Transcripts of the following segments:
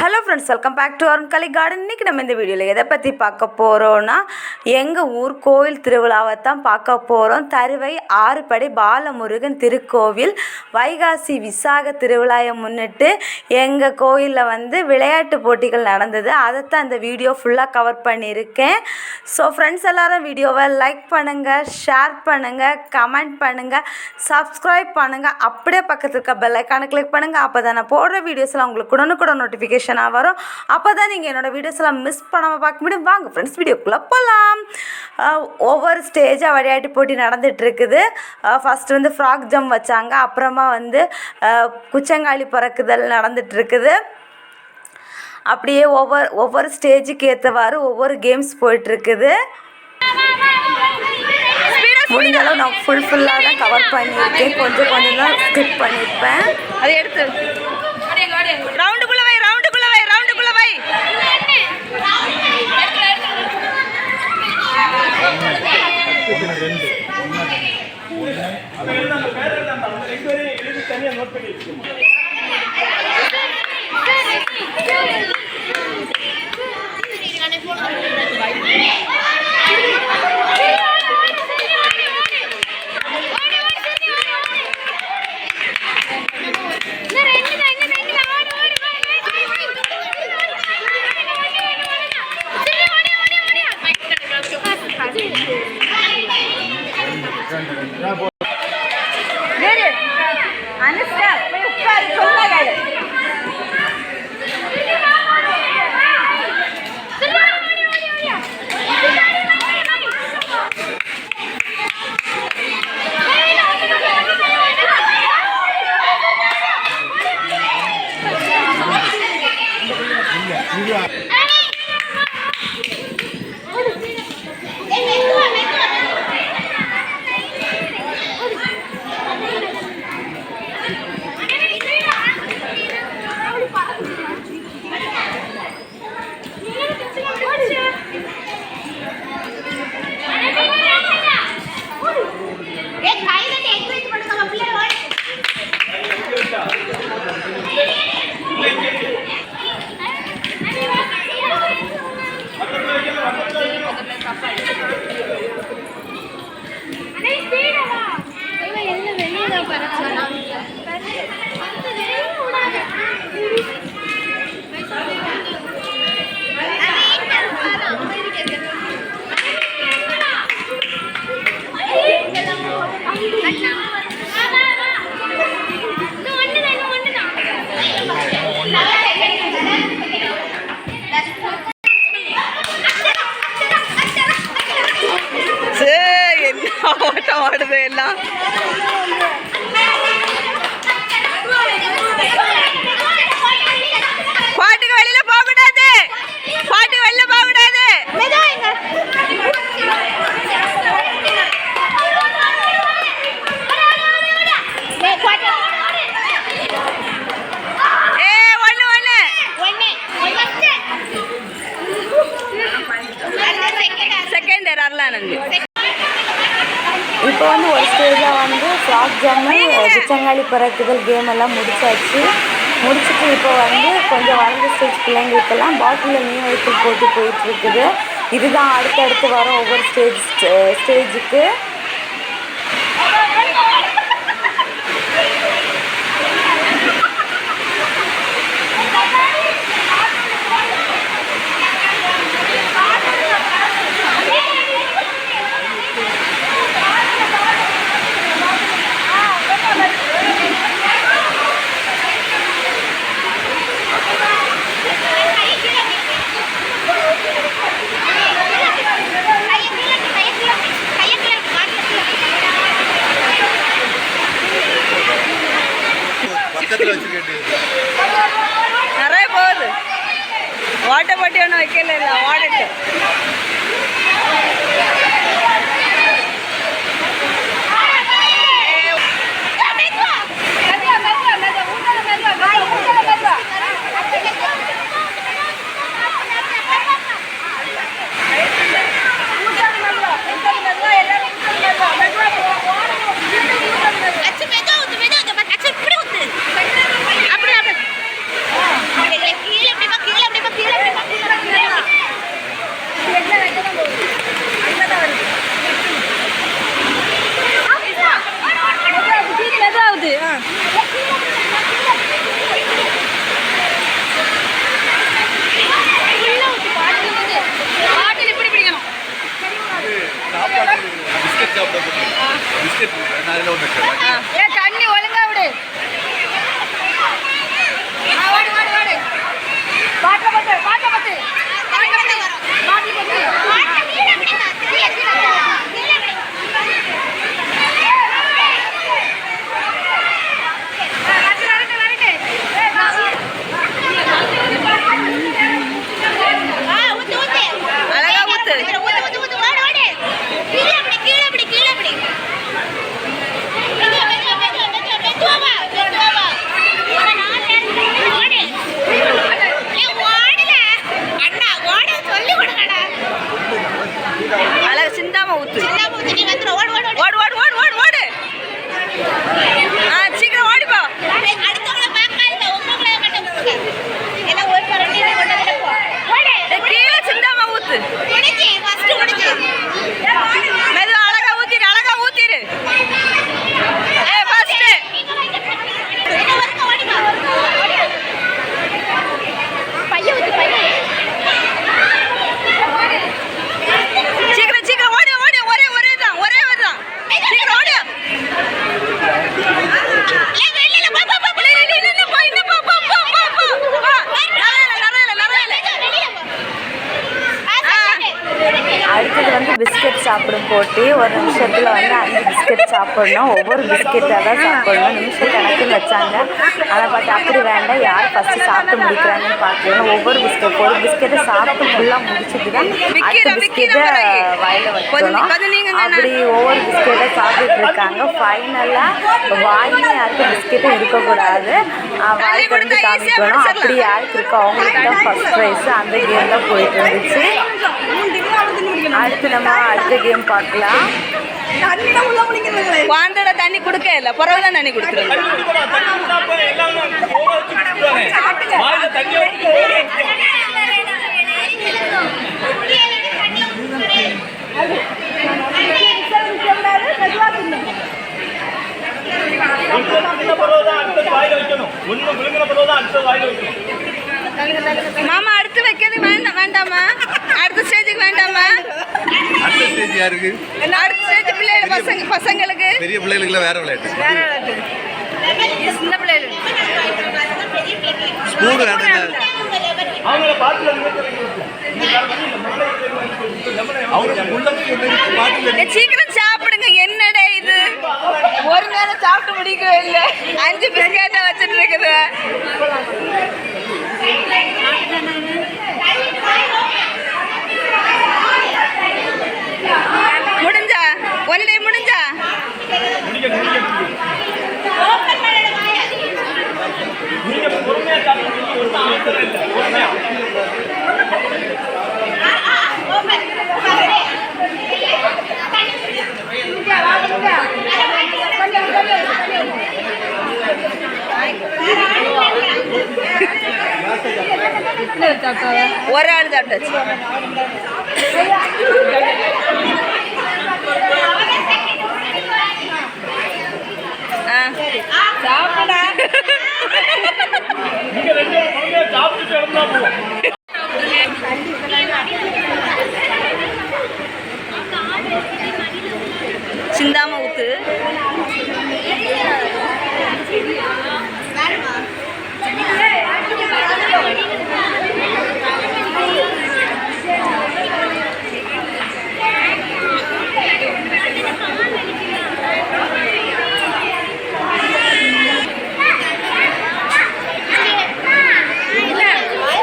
Hello friends welcome back to Arun Kalai garden இன்றைக்கி நம்ம இந்த வீடியோவில் எதை பற்றி பார்க்க போகிறோன்னா எங்கள் ஊர் கோயில் திருவிழாவை தான் பார்க்க போகிறோம் தருவை ஆறுபடை பாலமுருகன் திருக்கோவில் வைகாசி விசாக திருவிழாவை முன்னிட்டு எங்கள் கோயிலில் வந்து விளையாட்டு போட்டிகள் நடந்தது. அதைத்தான் இந்த வீடியோ ஃபுல்லாக கவர் பண்ணியிருக்கேன். ஸோ ஃப்ரெண்ட்ஸ் எல்லோரும் வீடியோவை லைக் பண்ணுங்கள் ஷேர் பண்ணுங்கள் கமெண்ட் பண்ணுங்கள் சப்ஸ்கிரைப் பண்ணுங்கள் அப்படியே பக்கத்தில் இருக்க பெல் ஐக்கானை கிளிக் பண்ணுங்கள் அப்போ தான் நான் போடுற வீடியோஸ்லாம் உங்களுக்கு உடனுக்குடன் நோட்டிஃபிகேஷனாக வரும். அப்போ தான் நீங்கள் என்னோடய வீடியோஸ்லாம் மிஸ் பண்ணாமல் பார்க்க முடியும். வாங்க ஃப்ரெண்ட்ஸ் வீடியோக்குள்ளே போகலாம் ஒவ்வொரு ஸ்டேஜாக விளையாட்டு போட்டி நடந்துட்டு இருக்குது. ஃபஸ்ட்டு வந்து ஃப்ராக் ஜம்ப் வச்சாங்க. அப்புறமா வந்து அஹ், குச்சங்காலி பறக்குதல் நடந்துட்டு இருக்குது. அப்படியே ஒவ்வொரு ஒவ்வொரு ஸ்டேஜுக்கு ஏற்றவாறு ஒவ்வொரு கேம்ஸ் போயிட்டுருக்குது. முடிஞ்ச அளவு நான் ஃபுல் ஃபுல்லாக தான் கவர் பண்ணியிருக்கேன். கொஞ்சம் கொஞ்சம் தான் ஸ்கிப் பண்ணியிருப்பேன். அதை எடுத்து ரவுண்டுக்குள்ள வை ரவுண்டுக்குள்ள வை ரவுண்டுக்குள்ள வை வேறு வந்து ஃப்ராக் ஜம்மு குச்சங்காலி பறக்குதல் கேம் எல்லாம் முடிச்சாச்சு. முடிச்சுட்டு இப்போ வந்து கொஞ்சம் வளர்ந்த ஸ்டேஜ் பிள்ளைங்களுக்கெல்லாம் பாட்டிலில் மீன் வைத்தல் போட்டி போயிட்டு இருக்குது. இதுதான் அடுத்தடுத்து வரும் ஒவ்வொரு ஸ்டேஜ் ஸ்டேஜுக்கு போட்டி ஒரு நிமிஷத்தில் வந்து அஞ்சு பிஸ்கட் சாப்பிடணும். ஒவ்வொரு பிஸ்கெட்டாக தான் சாப்பிடணும். நிமிஷம் கணக்குன்னு வச்சாங்க. அதை பார்த்து அப்படி வேண்டாம் யார் ஃபஸ்ட்டு சாப்பிட்டு முடிக்கிறாங்கன்னு பார்க்கணும். ஒவ்வொரு பிஸ்கெட் ஒரு பிஸ்கெட்டை சாப்பிட்டு ஃபுல்லாக முடிச்சுட்டு தான் அடுத்த பிஸ்கெட்டை வாயில் வைக்கணும் அப்படி ஒவ்வொரு பிஸ்கெட்டை சாப்பிட்டுட்டு இருக்காங்க. ஃபைனலாக வாயிலே யாருக்கும் பிஸ்கெட்டும் இருக்கக்கூடாது. வாய் திறந்து காமிக்கணும். அப்படி யாருக்கு இருக்கோ அவங்களுக்கு தான் ஃபஸ்ட் ப்ரைஸ் அந்த கேம் தான் போயிட்டு இருந்துச்சு. அடுத்து நம்ம அடுத்த கேம் பார்க்கலாம். வாண்டோட தண்ணி கொடுக்க இல்ல. பிறகு தான் தண்ணி கொடுத்துருங்க. ஒண்ணு விழுங்கின பிறகுதான் அடுத்தது வாயில வைக்கணும். மாமா அடுத்து வைக்கிறது வேண்டாம் வேண்டாமா அடுத்த ஸ்டேஜுக்கு வேண்டாமா அடுத்த ஸ்டேஜ் யாருக்கு? அடுத்த ஸ்டேஜ் பிள்ளைகள் பசங்க பசங்களுக்கு. பெரிய பிள்ளைகளுக்குலாம் வேற விளையாட்டு. சின்ன பிள்ளைகள். ஸ்பூன் வேண்டாம் அவங்கள பார்த்து சீக்கிரம் ஒரு நேரம் சாப்பிட்டு முடிக்கவே இல்லை. அஞ்சு பிஸ்கெட்டை வச்சுட்டு இருக்குது. முடிஞ்சா? ஒன் டே முடிஞ்சா? பொறுமையா ஒரு ஆள் சாப்பிட்டாச்சு சாப்பிடா சிந்தாம ஊத்து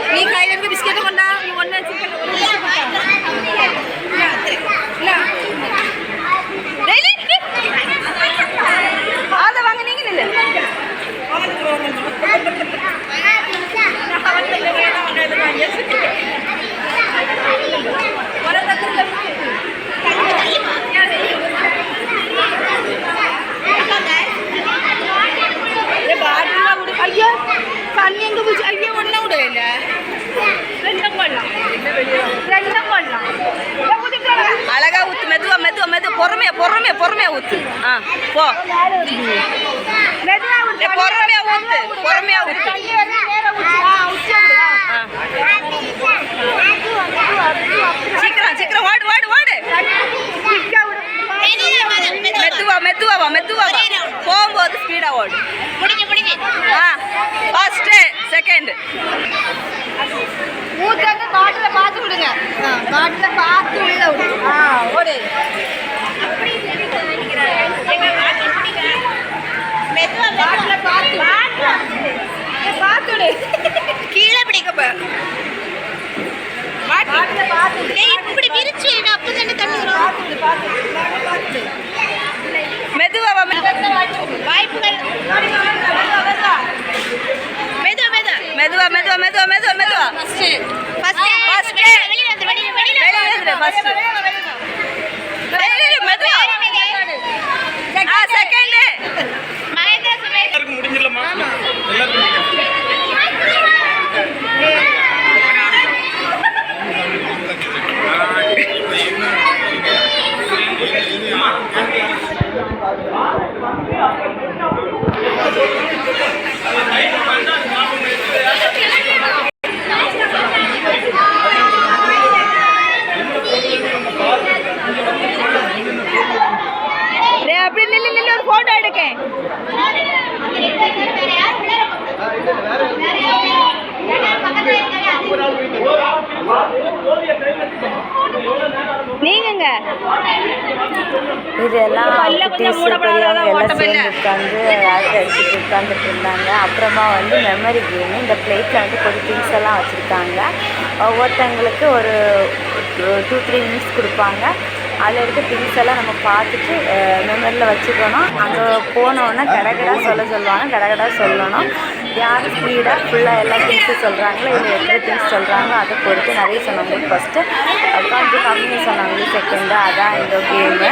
நீ கையில இருந்து பிஸ்கெட் கொண்டா நீ ஒண்ணு அதை வாங்க நீங்க நில்லு ஐயோ கண்ணி எங்க போச்சு ஐயோ ஒன்னும் விடல ரெண்டும் கொள்ளலாம் ரெண்டும் கொள்ளலாம் அழகா ஊத்து மெதுவா மெதுவா மெதுவா பொறுமையா பொறுமையா பொறுமையா ஊத்து ஆ போ ஏய், பொறுமையா ஊத்து பொறுமையா ஊத்து ஆ. சீக்கிரம் சீக்கிரம் ஓடு ஓடு ஓடு மெதுவா மெதுவா forward. முடிஞ்சு முடிஞ்சு. Ah, first, second. மூத்தங்க காட்டுல பார்த்து விடுங்க. ஆ, காட்டுல பார்த்து உள்ள விடுங்க ஆ ஓடு. பார்த்து பார்த்து கீழே பிடிக்க போ. காட்டுல பார்த்து டேய் இப்படி விரிச்சு விடு அப்பதானே தண்ணி வரும் மெதுவா மெதுவா. வாய்ப்புகள் மெது மெது மெதுவா மெதுவா. மெதுவா மெதுவா மெதுவா ஃபர்ஸ்ட் ஃபர்ஸ்ட் First. வெளியில வந்து வெளியில வெளியில வெளியில. டேய், டேய், டேய், மெதுவா. ஆ செகண்ட் மகேந்திர சுரேஷ் எல்லாருக்கும் முடிஞ்சிடலாமா? எல்லாருக்கும் டேய் அப்படி நில்லு நில்லு ஒரு போட்டோ எடுக்கேன் நீங்கங்க இதெல்லாம் பல்ல கொஞ்சம் குட்டீஸ் மூடப்படாத பெரியவங்க எல்லாம் ஓட்ட பல்ல. சேர்ந்து உட்காந்து ஆக்ட் அடிச்சுட்டு உட்காந்துட்டு இருந்தாங்க அப்புறமா வந்து மெமரி கேம் இந்த பிளேட்டில் வந்து கொஞ்சம் திங்ஸ் எல்லாம் வச்சுருக்காங்க ஒவ்வொருத்தவங்களுக்கு ஒரு டூ த்ரீ மினிட்ஸ் கொடுப்பாங்க. அதில் இருக்க திங்ஸ் எல்லாம் நம்ம பார்த்துட்டு மெமரியில் வச்சுக்கணும். அங்கே போனோன்னே கடகடா சொல்ல சொல்லுவாங்க கடகடா சொல்லணும். யார் ஸ்பீடாக ஃபுல்லாக எல்லா திங்ஸும் சொல்கிறாங்களோ இல்லை எத்தனை திங்ஸ் சொல்கிறாங்களோ அதை பொறுத்து நிறைய சொன்னாங்க. ஃபஸ்ட்டு கொஞ்சம் கம்மியாக சொன்னாங்க செகண்டு அதான் இந்த கேமு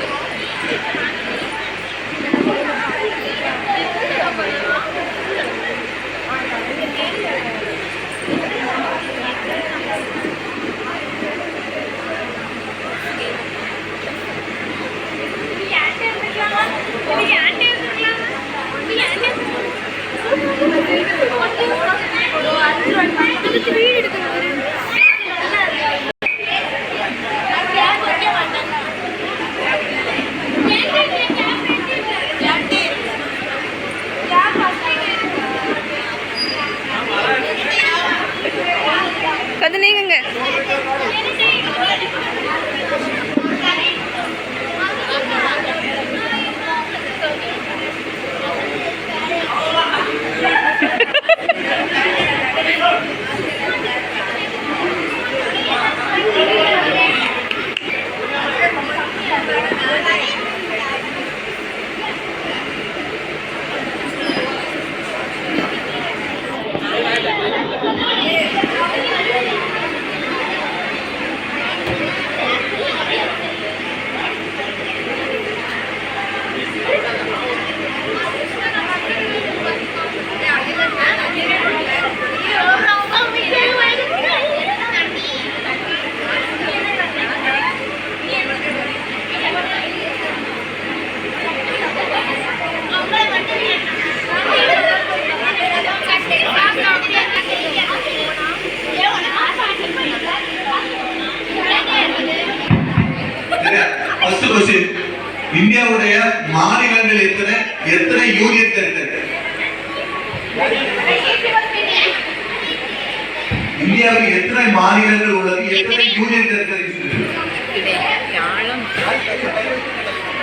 இந்தியாவில் எத்தனை மாநிலங்கள் உள்ளது? எத்தனை யூனியன் டெரிட்டரி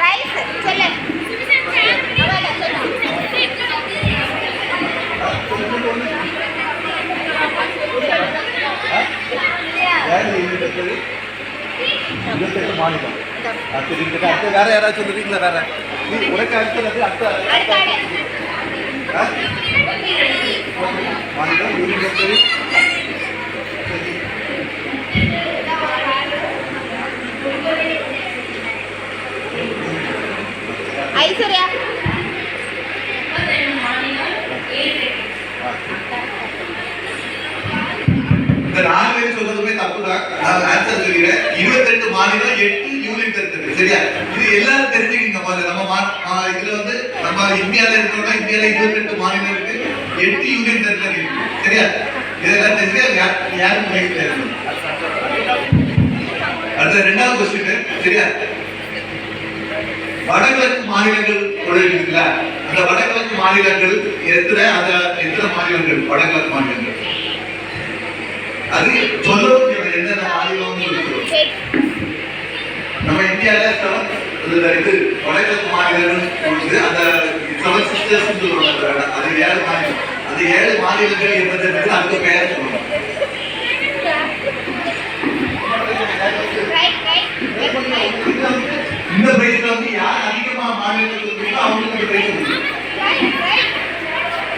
ரைஸ் சொல்லு. இருபத்தெட்டு? மாநிலம். அடுத்து. அடுத்து வேற யாராச்சும் சொல்லுறீங்களா வேற. உனக்கு அடுத்தது அடுத்த வந்து இருபத்தி ஐஸ்வர்யா. இந்த நாலு சொல்றதுமே தப்பு தான் நான் ஆன்சர் சொல்லிடுறேன். இருபத்தி ரெண்டு மாநிலம் எட்டு தெரிஞ்சிருக்கு சரியா? இது எல்லாரும் தெரிஞ்சுக்கிங்க முதல்ல நம்ம மா- இதுல வந்து நம்ம இந்தியால இருக்கோம்னா இந்தியால இருபத்தி எட்டு மாநிலம் இருக்கு. எட்டு யூனியன் டெரிட்டரி இருக்கு சரியா? இதெல்லாம் தெரிஞ்சு யாரும் உங்களுக்கு தெரியும் அடுத்த ரெண்டாவது கொஸ்டின் சரியா? வடகிழக்கு மாநிலங்கள் ஒரு அந்த வடகிழக்கு மாநிலங்கள் எத்தனை அந்த எத்தனை மாநிலங்கள்? வடகிழக்கு மாநிலங்கள். அது சொல்லவும் என்னென்ன மாநிலம் நம்ம இந்தியால செவன் இது வடகிழக்கு மாநிலங்கள் அந்த செவன் சிஸ்டர்ஸ் சொல்லுவாங்க அது ஏழு மாநிலம். அது ஏழு மாநிலங்கள் இருந்ததுக்கு அதுக்கு பெயர் ரைட் இந்த பிரைஸ்ல வந்து யார் அதிகமா மாநிலங்கள் சொல்றீங்களோ அவங்களுக்கு பிரைஸ்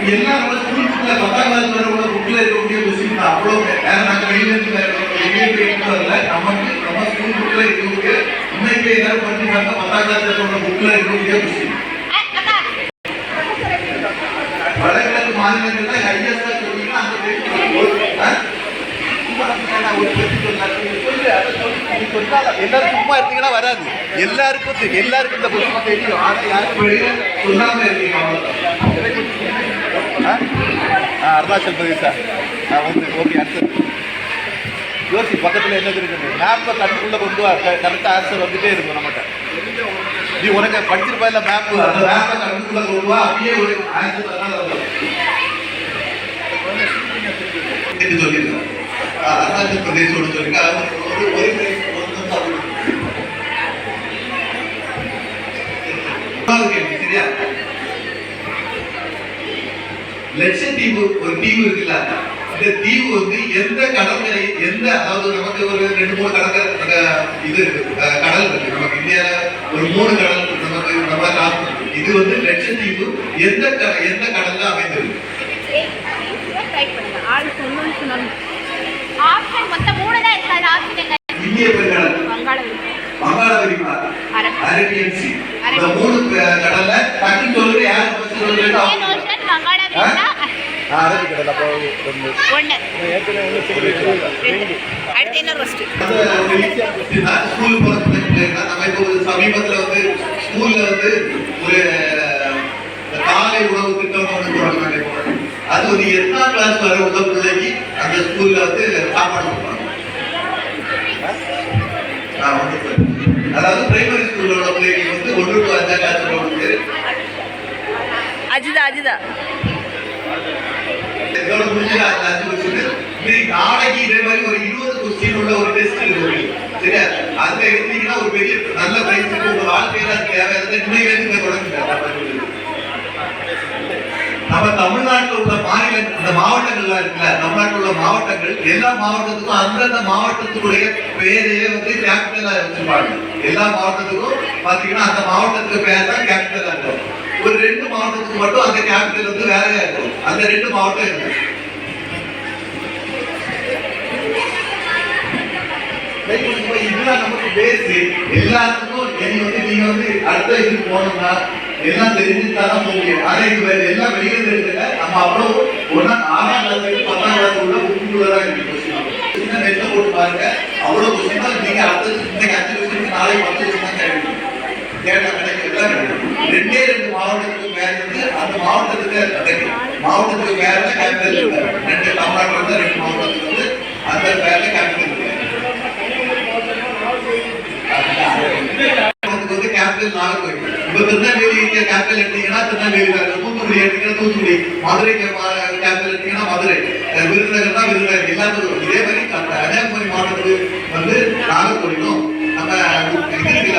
எல்லாம் நம்ம ஸ்கூல் புக்ல பத்தாம் கிளாஸ் வர உள்ள புக்ல இருக்கக்கூடிய கொஸ்டின் அவ்வளோ வேற நாங்க வெளியில இருந்து வெளியே போய் எடுத்து வரல. நமக்கு நம்ம ஸ்கூல் புக்ல இருக்கக்கூடிய இன்னைக்கு ஏதாவது படிச்சிருக்காங்க பத்தாம் கிளாஸ் உள்ள புக்ல இருக்கக்கூடிய கொஸ்டின் வடகிழக்கு மாநிலங்கள்ல ஹையஸ்டா சொன்னீங்கன்னா அந்த எல்லாரும் சும்மா இருந்தீங்கன்னா வராது. எல்லாருக்கும் எல்லாருக்கும் இந்த கொஸ்டின் தெரியும். ஆனா யாரும் சொல்லாம இருக்கீங்க அருணாச்சல் பிரதேசா. ஆ, வந்து ஓகே அடுத்தது. யோசி பக்கத்துல என்னது இருக்குது மேப்பை கண்ணுக்குள்ள கொண்டு வா. கரெக்டாக ஆன்சர் வந்துட்டே இருக்கும் நம்மகிட்ட. நீ உனக்கு படிச்சிருப்பா இல்ல மேப் அந்த மேப்பை கண்ணுக்குள்ள கொண்டு வா. அப்படியே ஒரு ஆன்சர் சொல்லியிருக்கேன் அருணாச்சல் பிரதேசோட சொல்லிருக்கேன் லட்சத்தீவு ஒரு தீவு இருக்குல்ல? இந்த தீவு வந்து எந்த கடற்கரை எந்த அதாவது நமக்கு ஒரு ரெண்டு மூணு கடற்கரை இது இருக்கு. கடல் இருக்கு. நமக்கு இந்தியால ஒரு மூணு கடல் நமக்கு நம்ம நாட்டு. இது வந்து லட்சத்தீவு எந்த எந்த கடல்ல அமைந்திருக்கு? இந்திய பெருங்கடல். வங்காள விரிகுடா அரபி அரேபியன் சி இந்த மூணு கடல்ல டக்குன்னு சொல்லுங்க யார் first சொல்றீங்களோ இந்தியன் அவங்க. ஓஷன் வங்காள விரிகுடா ஆ, அரபி கடல் ஒரு ஒரு சமீபத்துல வந்து ஸ்கூல்ல வந்து ஒரு காலை உணவு திட்டம் இப்போ. அது வந்து எத்தனாம் கிளாஸ் வரை உள்ள பிள்ளைக்கு அந்த ஸ்கூல்ல வந்து சாப்பாடு கொடுப்பாங்க. அதாவது பிரைமரி ஸ்கூல்ல உள்ள பிள்ளைங்களுக்கு வந்து ஒன்று டு அஞ்சாம் கிளாஸ் வந்து அஜிதா அஜிதா. இதோட முடிஞ்சு அஞ்சு இன்னைக்கு நாளைக்கு இதே மாதிரி ஒரு இருபது கொஸ்டின் உள்ள ஒரு டெஸ்ட் இருக்கு. சரியா? அதுல எடுத்தீங்கன்னா ஒரு பெரிய நல்ல பிரைஸ் உங்க வாழ்க்கையில அது இன்னைக்கு தொடங்குங்க. நம்ம தமிழ்நாட்டில் உள்ள மாநில இந்த மாவட்டங்கள்லாம் இருக்குல்ல? தமிழ்நாட்டில் உள்ள மாவட்டங்கள் எல்லா மாவட்டத்துக்கும் அந்தந்த மாவட்டத்துக்குடைய பேரையே வந்து கேபிட்டலா வச்சிருப்பாங்க. எல்லா மாவட்டத்துக்கும் பாத்தீங்கன்னா அந்த மாவட்டத்துக்கு பேர் தான் கேபிட்டலா இருக்கும். ஒரு ரெண்டு மாவட்டத்துக்கு மட்டும் அந்த கேபிட்டல் வந்து வேறையா இருக்கும். அந்த ரெண்டு மாவட்டம் இருக்கு. இப்ப நமக்கு பேஸ் எல்லாத்துக்கும் இனி வந்து நீங்க வந்து அடுத்த இதுக்கு போனோம்னா எல்லாம் தெரிஞ்சுட்டாதான் போக முடியும். ஆனா இது வேற எல்லாம் வெளியில தெரிஞ்சல நம்ம அவ்வளவு ஒன்னா ஆறாம் கிளாஸ் பத்தாம் கிளாஸ் உள்ள புக்குள்ளதா இருக்கு கொஸ்டின் சின்ன நெட்ல போட்டு பாருங்க. அவ்வளவு கொஸ்டின் நீங்க அடுத்தது இன்னைக்கு அஞ்சு கொஸ்டின் நாளைக்கு பத்து கொஸ்டின் தான் கிடைக்கும் கேட்டா கிடைக்கும் எல்லாம் கிடைக்கும் ரெண்டே ரெண்டு மாவட்டத்துக்கு மேல இருந்து அந்த மாவட்டத்துக்கு அந்த மாவட்டத்துக்கு மேல கேபிட்டல் ரெண்டு தமிழ்நாட்டுல இருந்து ரெண்டு மாவட்டத்துக்கு வந்து அந்த பேர்ல கேபிட்டல் இருக்கு. அதுக்கு வந்து கேபிட்டல் நாகர்கோவில் இப்ப திருநெல்வேலி கேபிட்டல் எடுத்தீங்கன்னா திருநெல்வேலி தான் இருக்கும். தூத்துக்குடி எடுத்தீங்கன்னா தூத்துக்குடி மதுரை கேபிட்டல் எடுத்தீங்கன்னா மதுரை அஹ் விருதுநகர் எல்லாத்துக்கும் இதே மாதிரி அந்த கன்னியாகுமரி மாவட்டத்துக்கு வந்து நாகர்கோவிலும் நம்ம இது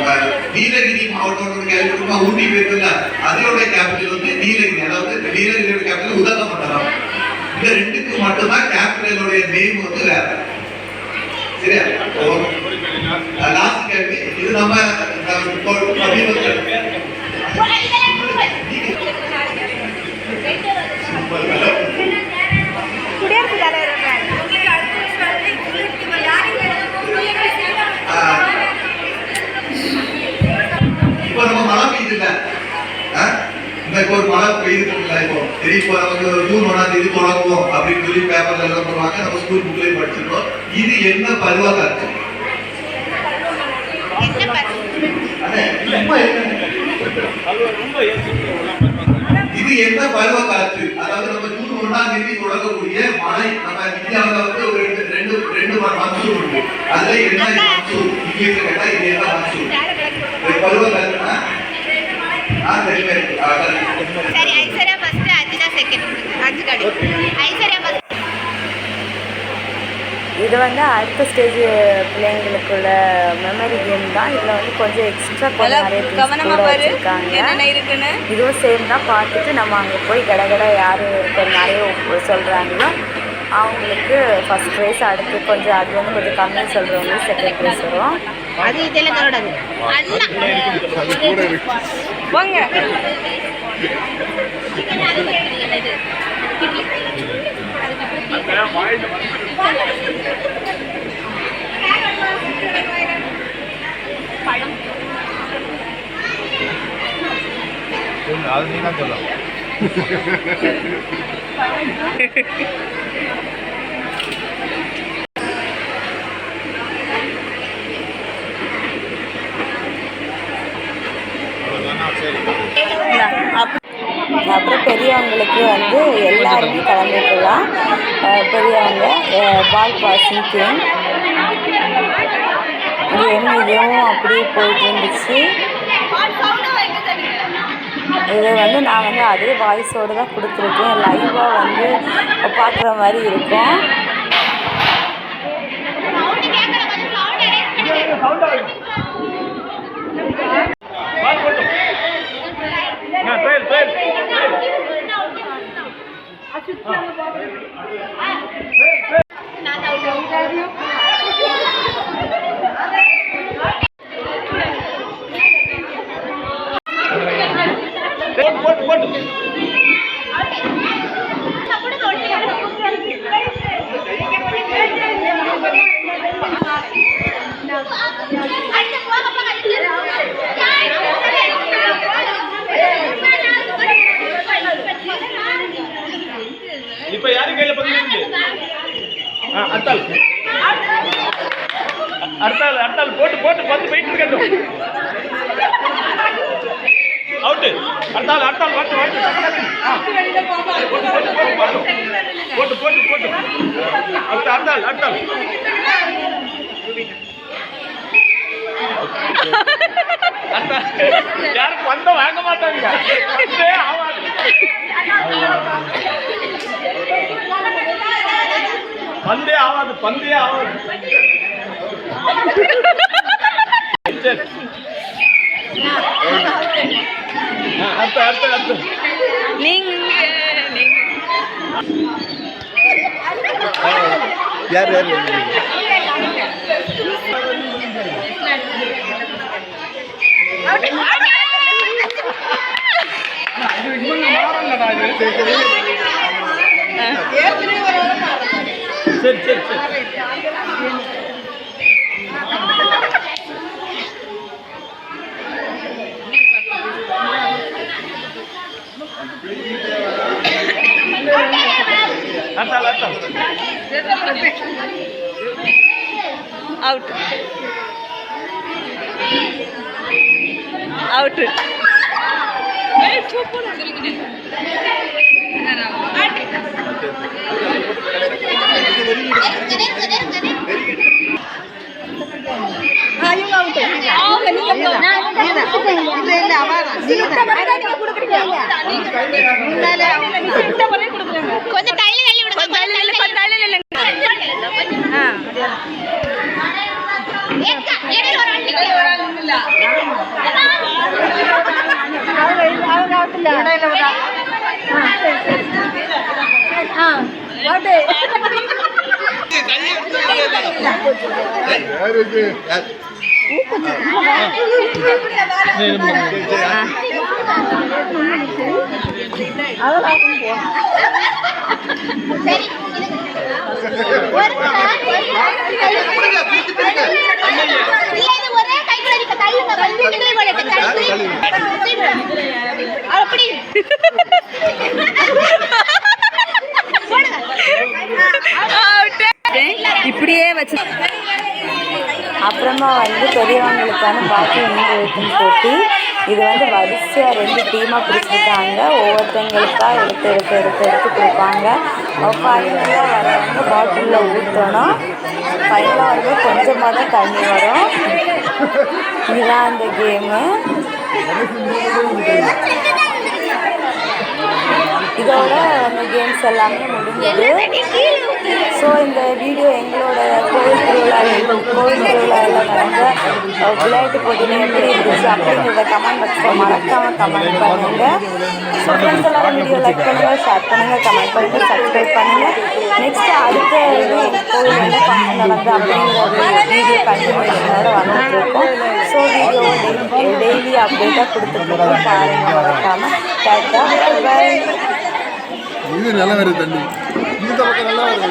நம்ம நீலகிரி மாவட்டம் கேள்விப்பட்டோமா ஊட்டி போயிருக்குல்ல அதோட கேபிட்டல் வந்து நீலகிரி. அதாவது நீலகிரியோட கேபிட்டல் உதகமண்டலம். இந்த ரெண்டுக்கு மட்டும்தான் கேபிட்டலுடைய நேம் வந்து வேற. சரியா? லாஸ்ட் கேள்வி. இது நம்ம சமீபத்தில் இப்போ ஒரு மழை பெய்யுது இல்ல இப்போ. இப்போ நமக்கு ஜூன் ஒன்றாம் தேதி தொடங்குவோம் அப்படின்னு சொல்லி பேப்பர்ல எல்லாம் பண்ணுவாங்க நம்ம ஸ்கூல் புக்லயும் படிச்சிருக்கோம். இது என்ன பருவ காற்று என்ன பருவம் அண்ணே, சும்மா இருங்க. அது ரொம்ப ஏசி இது என்ன பருவ காற்று அதாவது நம்ம ஜூன் ஒன்றாம் தேதி தொடங்கக்கூடிய மழை நம்ம இந்தியாவில் வந்து ஒரு ரெண்டு ரெண்டு மன்சூன் இருக்கு அதுல என்ன மன்சூன் இங்கிலீஷ்ல கேட்டா இது என்ன இது பருவ காற்றுனா செகண்ட் அஞ்சு காடி. ஐஸ்வர்யா ஃபர்ஸ்ட் இது வந்து அடுத்த ஸ்டேஜ் பிள்ளைங்களுக்குள்ள மெமரி கேம் தான். இதில் வந்து கொஞ்சம் எக்ஸ்ட்ரா கொஞ்சம் நிறைய கூட இருக்குன்னு. இதுவும் சேம் தான். பார்த்துட்டு நம்ம அங்கே போய் கடகட யார் கொஞ்சம் நிறைய சொல்கிறாங்களோ அவங்களுக்கு ஃபஸ்ட் ப்ரைஸ் அடுத்து கொஞ்சம் அது வந்து கொஞ்சம் கம்மியாக சொல்கிறவங்களுக்கு செகண்ட் ப்ரைஸ் வரும். அது இதெல்லாம் வாங்க. அது நீ தான் சொல்லலாம் அப்புறம் பெரியவங்களுக்கு வந்து எல்லாருமே கலந்துக்கலாம். பெரியவங்க பால் பாசிங் கேம் கேம் இதுவும் அப்படியே போயிட்டு இருந்துச்சு. இது வந்து நான் வந்து அதே வாய்ஸோடு தான் கொடுத்துருக்கேன். லைவாக வந்து பார்க்குற மாதிரி இருக்கும். நான் ஆ அர்த்தால் அர்த்தால். போட்டு போட்டு பந்து போயிட்டு இருக்கட்டும் அவுட்டு அர்த்தால் அர்த்தால் வாட்டு வாட்டு. போட்டு போட்டு போட்டு. போட்டு போட்டு போட்டு அடுத்த அர்த்தால் அர்த்தால். அர்த்தால். யாரும் பந்தம் வாங்க மாட்டாங்க. பந்தே ஆகாது பந்தே ஆகாது அடுத்த அடுத்த அடுத்த நீங்க. யார் சரி சரி சரி அர்த்தால் அர்த்தால் அவுட் அவுட் கொஞ்சம் தள்ளி தள்ளி விடுங்க கொஞ்சம் தள்ளி தள்ளி ஆ ஏக்கா, அப்படி. இப்படியே வச்சு அப்புறமா வந்து பெரியவங்களுக்கான பாட்டி நீர் போட்டி. இது வந்து வரிசையாக ரெண்டு டீமாக பிடிச்சிருக்காங்க ஒவ்வொருத்தவங்களுக்காக எடுத்து எடுத்து எடுத்து எடுத்து கொடுப்பாங்க. ஃபைனலாக வரவங்க பாட்டிலில் ஊற்றணும் ஃபைனலாக வரும்போது கொஞ்சமாக தான் தண்ணி வரும். இதுதான் அந்த கேமு இதோட அந்த கேம்ஸ் எல்லாமே முடிஞ்சது. ஸோ இந்த வீடியோ எங்களோட கோவில் திருவிழா கோவில் திருவிழாவில் நடந்த விளையாட்டு போட்டியில் எப்படி இருந்துச்சு அப்படிங்கிறத கமெண்ட் பாக்ஸில் மறக்காமல் கமெண்ட் பண்ணுங்கள் ஸோ ஃப்ரெண்ட்ஸ் எல்லாரும் வீடியோ லைக் பண்ணுங்கள் ஷேர் பண்ணுங்கள் கமெண்ட் பண்ணுங்கள் சப்ஸ்கிரைப் பண்ணுங்கள் நெக்ஸ்ட் அடுத்த இது கோவில் என்ன ஃபங்க்ஷன் நடந்து அப்படிங்கிற வீடியோ கண்டினியூஷனோட வந்துட்டு இருக்கோம். ஸோ வீடியோ டெய்லி டெய்லி அப்டேட்டாக கொடுத்துருக்கோம் பாருங்கள் மறக்காமல் டாட்டா பாய் இது நல்லா வருது தண்ணி. இந்த பக்கம் நல்லா வருது.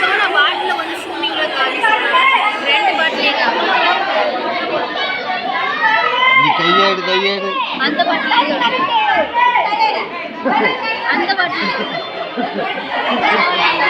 சோனா பாட்டில் வந்து ஸ்விம்மிங்கில் காலி ரெண்டு பாட்டிலே நீ கையேடு கையேடு அந்த பாட்டில் அந்த பாட்டில்